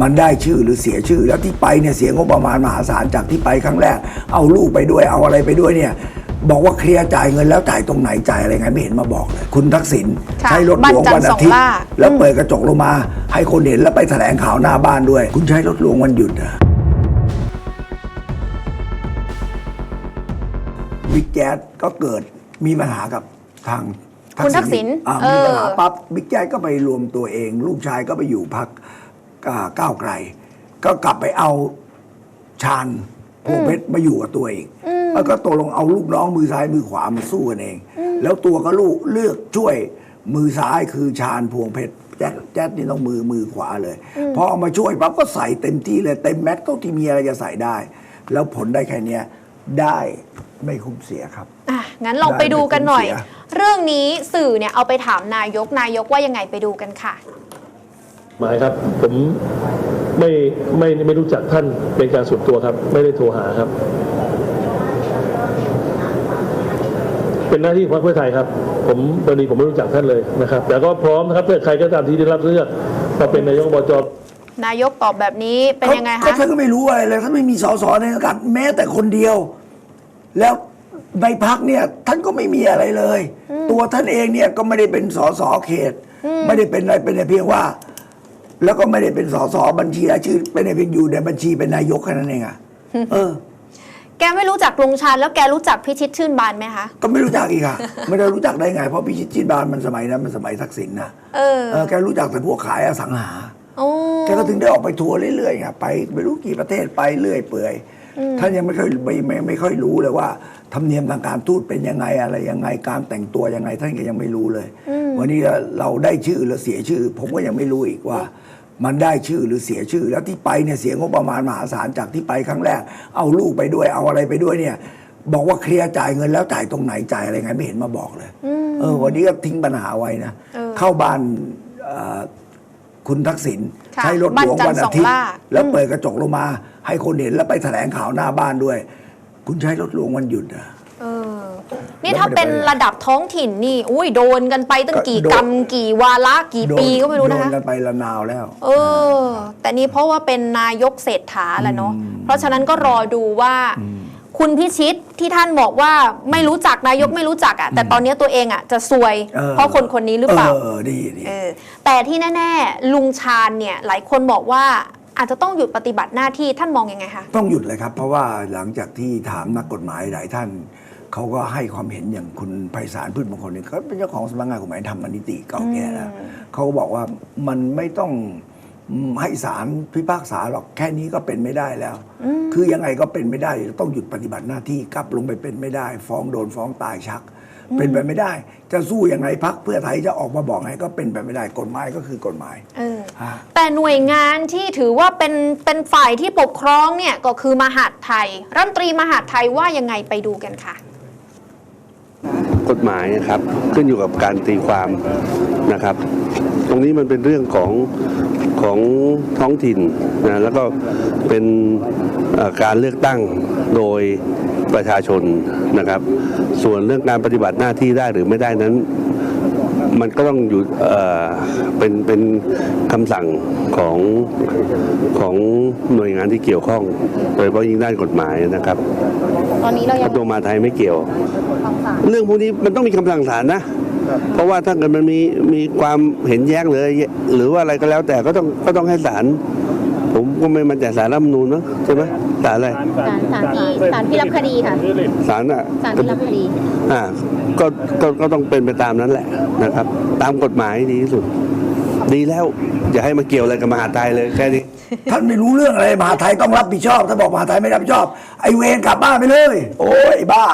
มันได้ชื่อหรือเสียชื่อ แล้วที่ไปเนี่ยเสียงบประมาณมหาศาลจากที่ไปครั้งแรก เอาลูกไปด้วยเอาอะไรไปด้วยเนี่ยบอกว่าเคลียร์จ่ายเงินแล้วจ่ายตรงไหนจ่ายอะไรไงไม่เห็นมาบอกเลยคุณทักษิณค่ะใช้รถหลวงบ้านวันจันทร์อาทิตสองย์ล่าแล้วเปิดกระจกลงมา ให้คนเห็นแล้วไปแถลงข่าวหน้าบ้านด้วย คุณใช้รถหลวงวันหยุดเหรอบิ๊กแจ๊ดก็เกิดมีปัญหากับทางคุณทักษิณอ่าเออมีปัญหาปั๊บบิ๊กแจ๊ดก็ไปรวมตัวเอง ลูกชายก็ไปอยู่พัก ก้าวไกล ก็กลับไปเอาชาญพวงเพชรมาอยู่กับตัวเองแล้วก็ตกลงเอาลูกน้องมือซ้ายมือขวามาสู้กันเอง แล้วตัวก็ลูกเลือกช่วยมือซ้ายคือชาญพวงเพชรแจ๊ดแจ๊ดนี่ต้องมือมือขวาเลย พอเอามาช่วยปั๊บก็ใส่เต็มที่เลยเต็มแม็กซ์เท่าที่มีอะไรจะใส่ได้ แล้วผลได้แค่เนี้ยได้ไม่คุ้มเสียครับอะงั้นลองไปดูกันหน่อยได้ไม่คุ้มเสียเรื่องนี้สื่อเนี่ยเอาไปถามนายกนายกว่ายังไงไปดูกันค่ะ หมายครับ ผมไม่ไม่ไม่รู้จักท่านเป็นการส่วนตัวครับ ไม่ได้โทรหาครับ เป็นหน้าที่ของพรรคเพื่อไทยครับ ผมตอนนี้ผมไม่รู้จักท่านเลยนะครับ แต่ก็พร้อมนะครับถ้าใครก็ตามที่ได้รับเลือกมาเป็นนายกอบจนายกตอบแบบนี้เป็นยังไงก็คะ ท่านก็ไม่รู้อะไรเลยท่านไม่มีสสในสังกัดแม้แต่คนเดียว แล้วในพักเนี่ยท่านก็ไม่มีอะไรเลย ตัวท่านเองเนี่ยก็ไม่ได้เป็นสสเขต ไม่ได้เป็นอะไรเป็นแต่เพียงว่า แล้วก็ไม่ได้เป็นสสบัญชีรายชื่อเป็นแต่เพียงอยู่ในบัญชีเป็นนายกแค่นั้นเองอะเออ แกไม่รู้จักลุงชาญแล้วแกรู้จักพิชิตชื่นบานไหมคะ ก็ไม่รู้จักอีกอะไม่ได้รู้จักได้ไง เพราะพิชิตจิตบานมันสมัยนั้นมันสมัยทักษิณนะเออเออแกรู้จักแต่พวกขายอสังหาโอ้แกก็ถึงได้ออกไปทัวร์เรื่อยๆไงไปไม่รู้กี่ประเทศไปเรื่อยเปื่อยท่านยังไม่ค่อยไม่ไม่ไม่ค่อยรู้เลยว่าธรรมเนียมทางการทูตเป็นยังไงอะไรยังไงการแต่งตัวยังไง ท่านก็ยังไม่รู้เลย วันนี้เราได้ชื่อหรือเสียชื่อ ผมก็ยังไม่รู้อีกว่า มันได้ชื่อหรือเสียชื่อ แล้วที่ไปเนี่ยเสียงบประมาณมหาศาลจากที่ไปครั้งแรก เอาลูกไปด้วยเอาอะไรไปด้วยเนี่ย บอกว่าเคลียร์จ่ายเงินแล้วจ่ายตรงไหนจ่ายอะไรไงไม่เห็นมาบอกเลยเออ วันนี้ก็ทิ้งปัญหาไว้นะเออเข้าบ้านเอ่อคุณทักษิณค่ะใช้รถหลวงบ้านจัวันนทร์อาทิตสองย์ล่าแล้วเปิดกระจกลงมา ให้คนเห็นแล้วไปแถลงข่าวหน้าบ้านด้วย คุณใช้รถหลวงวันหยุดเหรอเออ นี่ถ้าเป็นระดับท้องถิ่นนี่ อุ้ยโดนกันไปตั้งก็กี่โดนกรรมกี่วาระกี่ปีก็ไม่รู้นะโดคะนกันไปละนาวแล้ว เออ แต่นี่เพราะว่าเป็นนายกเศรษฐาแหละเนาะเพราะฉะนั้นก็รอดูว่า คุณพิชิตที่ท่านบอกว่าไม่รู้จักนายกไม่รู้จักอะ่ะแต่ตอนนี้ตัวเองอะ่ะจะซวยออเพราะคนคนนี้หรือเปล่าเออดีดีเออแต่ที่แน่ ๆ ลุงชาญเนี่ย หลายคนบอกว่าอาจจะต้องหยุดปฏิบัติหน้าที่ท่านมองยังไงคะต้องหยุดเลยครับ เพราะว่าหลังจากที่ถามนักกฎหมายหลายท่าน เขาก็ให้ความเห็นอย่างคุณไพศาลพืชมงคลเนี่ยเขาเป็นเจ้าของสำนักงานกฎหมายธรรมนิติเก่าแก่แล้วเขาก็บอกว่ามันไม่ต้องให้ศาลพิพากษาหรอกแค่นี้ก็เป็นไม่ได้แล้ว คือยังไงก็เป็นไม่ได้ต้องหยุดปฏิบัติหน้าที่กลับลงไปเป็นไม่ได้ ฟ้องโดนฟ้องตายชัก เป็นไปไม่ได้ จะสู้ยังไงพักเพื่อไทยจะออกมาบอกไงก็เป็นไปไม่ได้กฎหมายก็คือกฎหมายเออฮะแต่หน่วยงานที่ถือว่าเป็นเป็นฝ่ายที่ปกครองเนี่ยก็คือมหาดไทยรัฐมนตรีมหาดไทยว่ายังไงไปดูกันค่ะ กฎหมายนะครับ ขึ้นอยู่กับการตีความนะครับ ตรงนี้มันเป็นเรื่องของของท้องถิ่นนะแล้วก็เป็นการเลือกตั้งโดยประชาชนนะครับ ส่วนเรื่องการปฏิบัติหน้าที่ได้หรือไม่ได้นั้น มันก็ต้องอยู่เอ่อเป็นเป็นคำสั่งของของหน่วยงานที่เกี่ยวข้องโดยเฉพาะยิ่งด้านกฎหมายนะครับ ตอนนี้เรากยัระงทรวงมหาดไทยไม่เกี่ยวคำสั่งเรื่องพวกนี้มันต้องมีคำสั่งศาลนะ เพราะว่าถ้าเกิดมันมีมีความเห็นแย้งเลยหรือว่าอะไรก็แล้วแต่ก็ต้องก็ต้องให้ศาลผมก็ไม่มันแต่ศาลรัฐธรรมนูญเนอะใช่ไหม ศาลอะไรศาลศาลที่ศาลที่รับคดีค่ะศาลอะศาลที่รับคดีอ่าก็ก็ก็ต้องเป็นไปตามนั้นแหละนะครับ ตามกฎหมายดีที่สุด ดีแล้ว อย่าให้มาเกี่ยวอะไรกับมหาดไทยเลยแค่นี้ท่านไม่รู้เรื่องอะไรมหาไทยต้องรับผิดชอบ ถ้าบอกมหาไทยไม่รับผิดชอบไอเวรกลับบ้านไปเลย โอ้ยบ้า